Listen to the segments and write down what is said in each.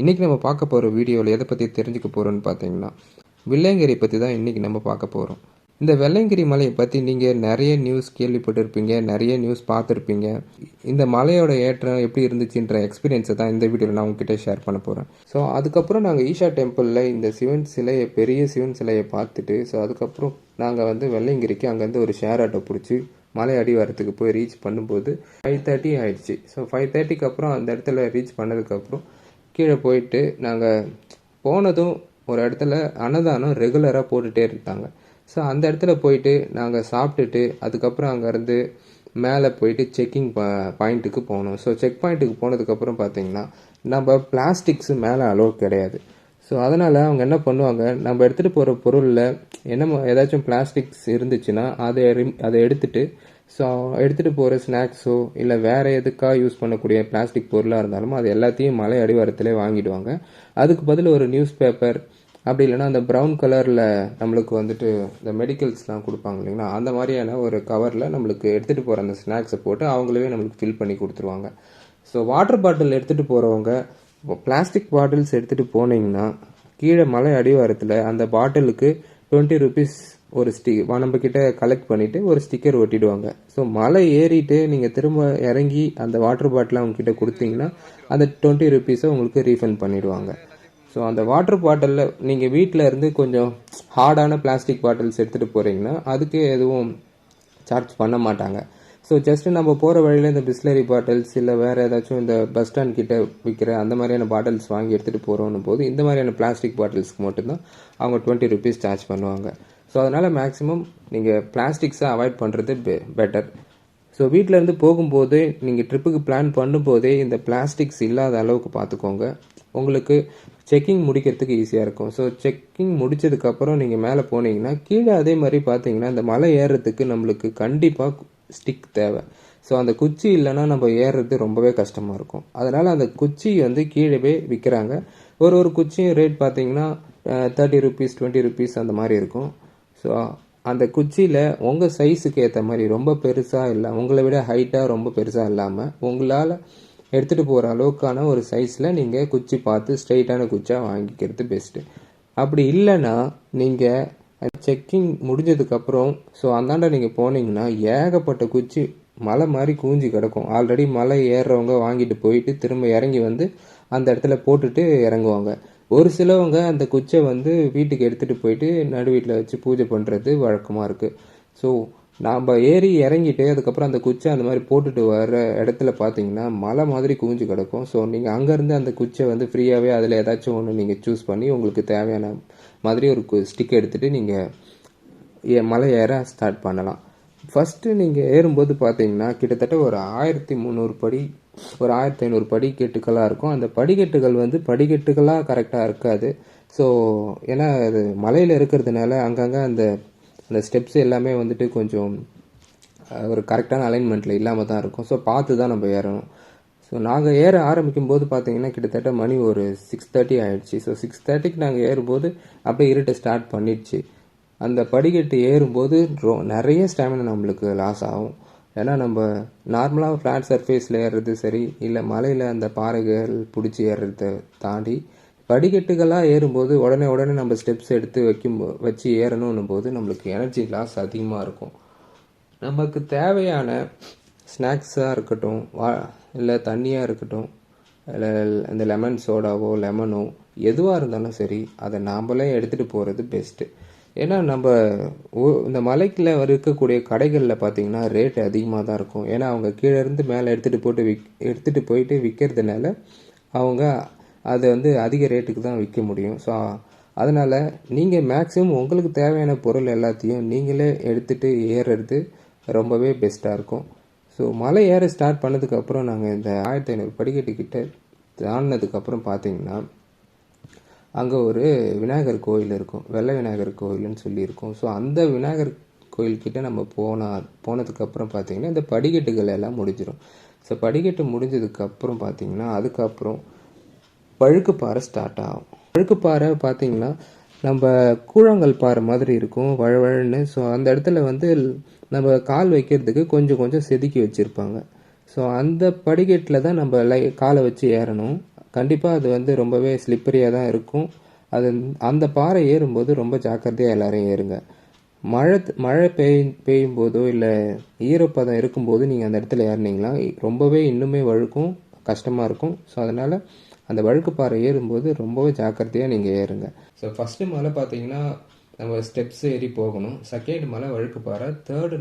இன்றைக்கி நம்ம பார்க்க போகிற வீடியோவில் எதை பற்றி தெரிஞ்சுக்க போகிறோன்னு பார்த்தீங்கன்னா வெள்ளையங்கிரி பற்றி தான் இன்றைக்கி நம்ம பார்க்க போகிறோம் இந்த வெள்ளையங்கிரி மலையை பற்றி நீங்கள் நிறைய நியூஸ் கேள்விப்பட்டிருப்பீங்க நிறைய நியூஸ் பார்த்துருப்பீங்க. இந்த மலையோட ஏற்றம் எப்படி இருந்துச்சுன்ற எக்ஸ்பீரியன்ஸை தான் இந்த வீடியோவில் நான் உங்ககிட்ட ஷேர் பண்ண போகிறேன் ஸோ அதுக்கப்புறம் நாங்கள் ஈஷா டெம்பிளில் இந்த சிவன் சிலையை பெரிய சிவன் சிலையை பார்த்துட்டு ஸோ அதுக்கப்புறம் நாங்கள் வந்து வெள்ளையங்கிரிக்கு அங்கேருந்து ஒரு ஷேர் ஆட்டோ பிடிச்சி மலை அடிவாரத்துக்கு போய் ரீச் பண்ணும்போது ஃபைவ் தேர்ட்டி ஆயிடுச்சு. ஸோ ஃபைவ் தேர்ட்டிக்கு அப்புறம் அந்த இடத்துல ரீச் பண்ணதுக்கப்புறம் கீழே போயிட்டு நாங்கள் போனதும் ஒரு இடத்துல அன்னதானம் ரெகுலராக போட்டுகிட்டே இருந்தாங்க. ஸோ அந்த இடத்துல போயிட்டு நாங்கள் சாப்பிட்டுட்டு அதுக்கப்புறம் அங்கேருந்து மேலே போயிட்டு செக்கிங் பாயிண்ட்டுக்கு போனோம். ஸோ செக் பாயிண்ட்டுக்கு போனதுக்கப்புறம் பார்த்தீங்கன்னா நம்ம பிளாஸ்டிக்ஸு மேலே அலோவ் கிடையாது. ஸோ அதனால் அவங்க என்ன பண்ணுவாங்க நம்ம எடுத்துகிட்டு போகிற பொருளில் என்ன ஏதாச்சும் பிளாஸ்டிக்ஸ் இருந்துச்சுன்னா அதை ரிம்- அதை எடுத்துகிட்டு ஸோ எடுத்துகிட்டு போகிற ஸ்நாக்ஸோ இல்லை வேறு எதுக்காக யூஸ் பண்ணக்கூடிய பிளாஸ்டிக் பொருளாக இருந்தாலும் அது எல்லாத்தையும் மலை அடிவாரத்திலே வாங்கிடுவாங்க. அதுக்கு பதில் ஒரு நியூஸ் பேப்பர் அப்படி இல்லைன்னா அந்த ப்ரௌன் கலரில் நம்மளுக்கு வந்துட்டு இந்த மெடிக்கல்ஸ்லாம் கொடுப்பாங்க இல்லைங்களா? அந்த மாதிரியான ஒரு கவரில் நம்மளுக்கு எடுத்துகிட்டு போகிற அந்த ஸ்நாக்ஸை போட்டு அவங்களே நம்மளுக்கு ஃபில் பண்ணி கொடுத்துருவாங்க. ஸோ வாட்டர் பாட்டில் எடுத்துகிட்டு போகிறவங்க பிளாஸ்டிக் பாட்டில்ஸ் எடுத்துகிட்டு போனீங்கன்னா கீழே மலை அடிவாரத்தில் அந்த பாட்டிலுக்கு டுவெண்ட்டி ருபீஸ் ஒரு ஸ்டி நம்ம கலெக்ட் பண்ணிவிட்டு ஒரு ஸ்டிக்கர் ஒட்டிடுவாங்க. ஸோ மலை ஏறிட்டு நீங்கள் திரும்ப இறங்கி அந்த வாட்டர் பாட்டிலை அவங்கக்கிட்ட கொடுத்தீங்கன்னா அந்த டுவெண்ட்டி ருபீஸை உங்களுக்கு ரீஃபண்ட் பண்ணிவிடுவாங்க ஸோ அந்த வாட்டர் பாட்டிலில் நீங்கள் வீட்டில் இருந்து கொஞ்சம் ஹார்டான பிளாஸ்டிக் பாட்டில்ஸ் எடுத்துகிட்டு போகிறீங்கன்னா அதுக்கு எதுவும் சார்ஜ் பண்ண மாட்டாங்க. ஸோ ஜஸ்ட்டு நம்ம போகிற வழியில் இந்த பிஸ்லரி பாட்டில்ஸ் இல்லை வேறு ஏதாச்சும் இந்த பஸ் ஸ்டாண்ட் கிட்டே விற்கிற அந்த மாதிரியான பாட்டில்ஸ் வாங்கி எடுத்துகிட்டு போகிறோன்னு போது இந்த மாதிரியான பிளாஸ்டிக் பாட்டில்ஸ்க்கு மட்டும்தான் அவங்க டுவெண்ட்டி ருபீஸ் சார்ஜ் பண்ணுவாங்க. ஸோ அதனால் மேக்ஸிமம் நீங்கள் பிளாஸ்டிக்ஸை அவாய்ட் பண்ணுறது பெ பெட்டர் ஸோ வீட்டிலேருந்து போகும்போது நீங்கள் ட்ரிப்புக்கு பிளான் பண்ணும்போதே இந்த பிளாஸ்டிக்ஸ் இல்லாத அளவுக்கு பார்த்துக்கோங்க உங்களுக்கு செக்கிங் முடிக்கிறதுக்கு ஈஸியாக இருக்கும். ஸோ செக்கிங் முடிச்சதுக்கப்புறம் நீங்கள் மேலே போனீங்கன்னா கீழே அதே மாதிரி பார்த்தீங்கன்னா இந்த மலை ஏறுறதுக்கு நம்மளுக்கு கண்டிப்பாக ஸ்டிக் தேவை. ஸோ அந்த குச்சி இல்லைன்னா நம்ம ஏறுறது ரொம்பவே கஷ்டமாக இருக்கும். அதனால் அந்த குச்சி வந்து கீழே விற்கிறாங்க ஒரு ஒரு குச்சியும் ரேட் பார்த்தீங்கன்னா தேர்ட்டி ருபீஸ் டுவெண்ட்டி ருபீஸ் அந்த மாதிரி இருக்கும். ஸோ அந்த குச்சியில் உங்கள் சைஸுக்கு ஏற்ற மாதிரி ரொம்ப பெருசாக இல்லை உங்களை விட ஹைட்டாக ரொம்ப பெருசாக இல்லாமல் உங்களால் எடுத்துகிட்டு போகிற அளவுக்கான ஒரு சைஸில் நீங்கள் குச்சி பார்த்து ஸ்ட்ரைட்டான குச்சியாக வாங்கிக்கிறது பெஸ்ட்டு அப்படி இல்லைன்னா நீங்கள் செக்கிங் முடிஞ்சதுக்கப்புறம் ஸோ அந்தாண்ட நீங்கள் போனீங்கன்னா ஏகப்பட்ட குச்சி மலை மாதிரி கூஞ்சி கிடக்கும். ஆல்ரெடி மலை ஏறுறவங்க வாங்கிட்டு போயிட்டு திரும்ப இறங்கி வந்து அந்த இடத்துல போட்டுட்டு இறங்குவாங்க. ஒரு சிலவங்க அந்த குச்சை வந்து வீட்டுக்கு எடுத்துகிட்டு போயிட்டு நடு வீட்டில் வச்சு பூஜை பண்ணுறது வழக்கமாக இருக்குது ஸோ நாம் ஏறி இறங்கிட்டு அதுக்கப்புறம் அந்த குச்சை அந்த மாதிரி போட்டுட்டு வர இடத்துல பார்த்தீங்கன்னா மலை மாதிரி குவிஞ்சு கிடக்கும். ஸோ நீங்கள் அங்கேருந்து அந்த குச்சை வந்து ஃப்ரீயாகவே அதில் ஏதாச்சும் ஒன்று நீங்கள் சூஸ் பண்ணி உங்களுக்கு தேவையான மாதிரி ஒரு ஸ்டிக் எடுத்துகிட்டு நீங்கள் மலை ஏற ஸ்டார்ட் பண்ணலாம். ஃபஸ்ட்டு நீங்கள் ஏறும்போது பார்த்தீங்கன்னா கிட்டத்தட்ட ஒரு ஆயிரத்தி முந்நூறு படி ஒரு ஆயிரத்தி ஐநூறு படிக்கட்டுகளாக இருக்கும். அந்த படிக்கட்டுகள் வந்து படிக்கட்டுகளாக கரெக்டாக இருக்காது. ஸோ ஏன்னா அது மலையில் இருக்கிறதுனால அங்கங்கே அந்த அந்த ஸ்டெப்ஸ் எல்லாமே வந்துட்டு கொஞ்சம் ஒரு கரெக்டான அலைன்மெண்ட்டில் இல்லாமல் தான் இருக்கும். ஸோ பார்த்து தான் நம்ம ஏறணும். ஸோ நாங்கள் ஏற ஆரம்பிக்கும் போது பார்த்தீங்கன்னா கிட்டத்தட்ட மணி ஒரு சிக்ஸ் தேர்ட்டி ஆகிடுச்சு ஸோ சிக்ஸ் தேர்ட்டிக்கு நாங்கள் ஏறும்போது அப்படியே இருட்ட ஸ்டார்ட் பண்ணிடுச்சு. அந்த படிக்கட்டு ஏறும்போது ரொ நிறைய ஸ்டாமினா நம்மளுக்கு லாஸ் ஆகும். ஏன்னா நம்ம நார்மலாக ஃப்ளாட் சர்ஃபேஸில் ஏறுறது சரி இல்லை மலையில் அந்த பாறைகள் பிடிச்சி ஏறுறத தாண்டி படிக்கட்டுகளாக ஏறும்போது உடனே உடனே நம்ம ஸ்டெப்ஸ் எடுத்து வைக்கும் வச்சு ஏறணும் போது நம்மளுக்கு எனர்ஜி லாஸ் அதிகமாக இருக்கும். நமக்கு தேவையான ஸ்நாக்ஸாக இருக்கட்டும் வா இல்லை தண்ணியாக இருக்கட்டும் இல்லை இந்த லெமன் சோடாவோ லெமனோ எதுவாக இருந்தாலும் சரி அதை நாம்ளே எடுத்துகிட்டு போகிறது பெஸ்ட்டு ஏன்னா நம்ம இந்த மலைக்குள்ள இருக்கக்கூடிய கடைகளில் பார்த்தீங்கன்னா ரேட் அதிகமாக தான் இருக்கும். ஏன்னா அவங்க கீழே இருந்து மேலே எடுத்துகிட்டு போட்டு விக் எடுத்துகிட்டு போயிட்டு விற்கிறதுனால அவங்க அதை வந்து அதிக ரேட்டுக்கு தான் விற்க முடியும். ஸோ அதனால் நீங்கள் மேக்ஸிமம் உங்களுக்கு தேவையான பொருள் எல்லாத்தையும் நீங்களே எடுத்துகிட்டு ஏறுறது ரொம்பவே பெஸ்ட்டாக இருக்கும். ஸோ மலை ஏற ஸ்டார்ட் பண்ணதுக்கப்புறம் நாங்கள் இந்த ஆயிரத்தி ஐநூறு படிக்கட்டுக்கிட்ட தாண்டினதுக்கப்புறம் பார்த்தீங்கன்னா அங்கே ஒரு விநாயகர் கோயில் இருக்கும். வெள்ளை விநாயகர் கோயில்னு சொல்லியிருக்கோம். ஸோ அந்த விநாயகர் கோயில்கிட்ட நம்ம போனால் போனதுக்கப்புறம் பார்த்திங்கன்னா இந்த படிக்கட்டுகள் எல்லாம் முடிஞ்சிடும் ஸோ படிக்கட்டு முடிஞ்சதுக்கப்புறம் பார்த்திங்கன்னா அதுக்கப்புறம் பழுக்குப்பாறை ஸ்டார்ட் ஆகும். பழுக்குப்பாறை பார்த்திங்கன்னா நம்ம கூழாங்கல் பாறை மாதிரி இருக்கும் வழவழன்னு. ஸோ அந்த இடத்துல வந்து நம்ம கால் வைக்கிறதுக்கு கொஞ்சம் கொஞ்சம் செதுக்கி வச்சுருப்பாங்க. ஸோ அந்த படிக்கட்டில் தான் நம்ம லை காலை வச்சு ஏறணும். கண்டிப்பாக அது வந்து ரொம்பவே ஸ்லிப்பரியாக தான் இருக்கும். அது அந்த பாறை ஏறும்போது ரொம்ப ஜாக்கிரதையாக எல்லோரும் ஏறுங்க. மழை மழை பெய் பெய்யும் போதோ இல்லை ஈரப்பதம் இருக்கும்போது நீங்கள் அந்த இடத்துல ஏறினீங்களா ரொம்பவே இன்னுமே வழுக்கும் கஷ்டமாக இருக்கும். ஸோ அதனால் அந்த வழுக்கு பாறை ஏறும்போது ரொம்பவே ஜாக்கிரதையாக நீங்கள் ஏறுங்க. ஸோ ஃபஸ்ட்டு மலை பார்த்தீங்கன்னா நம்ம ஸ்டெப்ஸ் ஏறி போகணும். செகண்ட் மலை வழுக்கு பாறை தேர்டு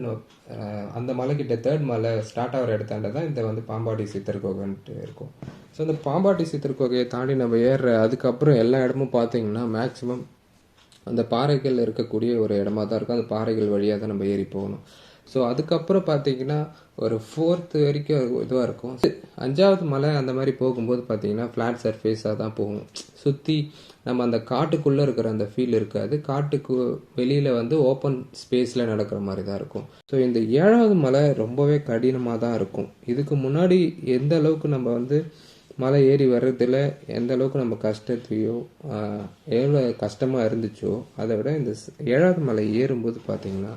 அந்த மலைக்கிட்ட தேர்ட் மலை ஸ்டார்ட் ஆகிற இடத்தாண்ட தான் இந்த வந்து பாம்பாட்டி சித்தர் கோகைன்ட்டு இருக்கும். ஸோ அந்த பாம்பாட்டி சித்தர் கோகையை தாண்டி நம்ம ஏறுற அதுக்கப்புறம் எல்லா இடமும் பார்த்தீங்கன்னா மேக்ஸிமம் அந்த பாறைகள் இருக்கக்கூடிய ஒரு இடமா தான் இருக்கும். அந்த பாறைகள் வழியாக தான் நம்ம ஏறி போகணும். ஸோ அதுக்கப்புறம் பார்த்தீங்கன்னா ஒரு ஃபோர்த்து வரைக்கும் இதுவாக இருக்கும். அஞ்சாவது மலை அந்த மாதிரி போகும்போது பார்த்தீங்கன்னா ஃப்ளாட் சர்ஃபேஸாக தான் போகும். சுற்றி நம்ம அந்த காட்டுக்குள்ளே இருக்கிற அந்த ஃபீல் இருக்காது. காட்டுக்கு வெளியில் வந்து ஓப்பன் ஸ்பேஸில் நடக்கிற மாதிரி தான் இருக்கும். ஸோ இந்த ஏழாவது மலை ரொம்பவே கடினமாக தான் இருக்கும். இதுக்கு முன்னாடி எந்த அளவுக்கு நம்ம வந்து மலை ஏறி வர்றதுல எந்த அளவுக்கு நம்ம கஷ்டத்தையோ எவ்வளோ கஷ்டமாக இருந்துச்சோ அதை விட இந்த ஸ்- ஏழாவது மலை ஏறும்போது பார்த்தீங்கன்னா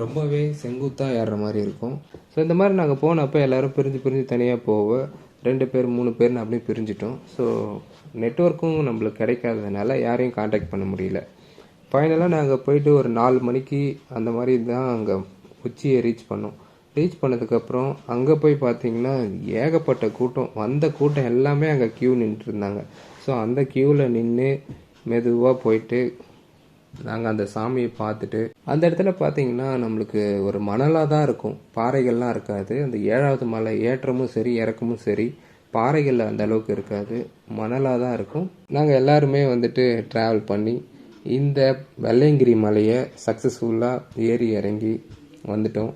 ரொம்பவே செங்குத்தாக ஏறுற மாதிரி இருக்கும். ஸோ இந்த மாதிரி நாங்கள் போனப்போ எல்லாரும் பிரிஞ்சு பிரிஞ்சு தனியாக போவோம் ரெண்டு பேர் மூணு பேர்னு அப்படியே பிரிஞ்சிட்டோம். ஸோ நெட்ஒர்க்கும் நம்மளுக்கு கிடைக்காததுனால யாரையும் காண்டாக்ட் பண்ண முடியல. ஃபைனலாக நாங்கள் போயிட்டு ஒரு நாலு மணிக்கு அந்த மாதிரி தான் அங்கே உச்சியை ரீச் பண்ணோம். ரீச் பண்ணதுக்கப்புறம் அங்கே போய் பார்த்தீங்கன்னா ஏகப்பட்ட கூட்டம். வந்த கூட்டம் எல்லாமே அங்கே க்யூ நின்றுருந்தாங்க ஸோ அந்த க்யூவில் நின்று மெதுவாக போயிட்டு நாங்கள் அந்த சாமியை பார்த்துட்டு அந்த இடத்துல பார்த்தீங்கன்னா நம்மளுக்கு ஒரு மணலாக தான் இருக்கும். பாறைகள்லாம் இருக்காது. அந்த ஏழாவது மலை ஏற்றமும் சரி இறக்கமும் சரி பாறைகள் அந்த அளவுக்கு இருக்காது. மணலாக தான் இருக்கும். நாங்கள் எல்லாருமே வந்துட்டு ட்ராவல் பண்ணி இந்த வெள்ளையங்கிரி மலையை சக்ஸஸ்ஃபுல்லாக ஏறி இறங்கி வந்துட்டோம்.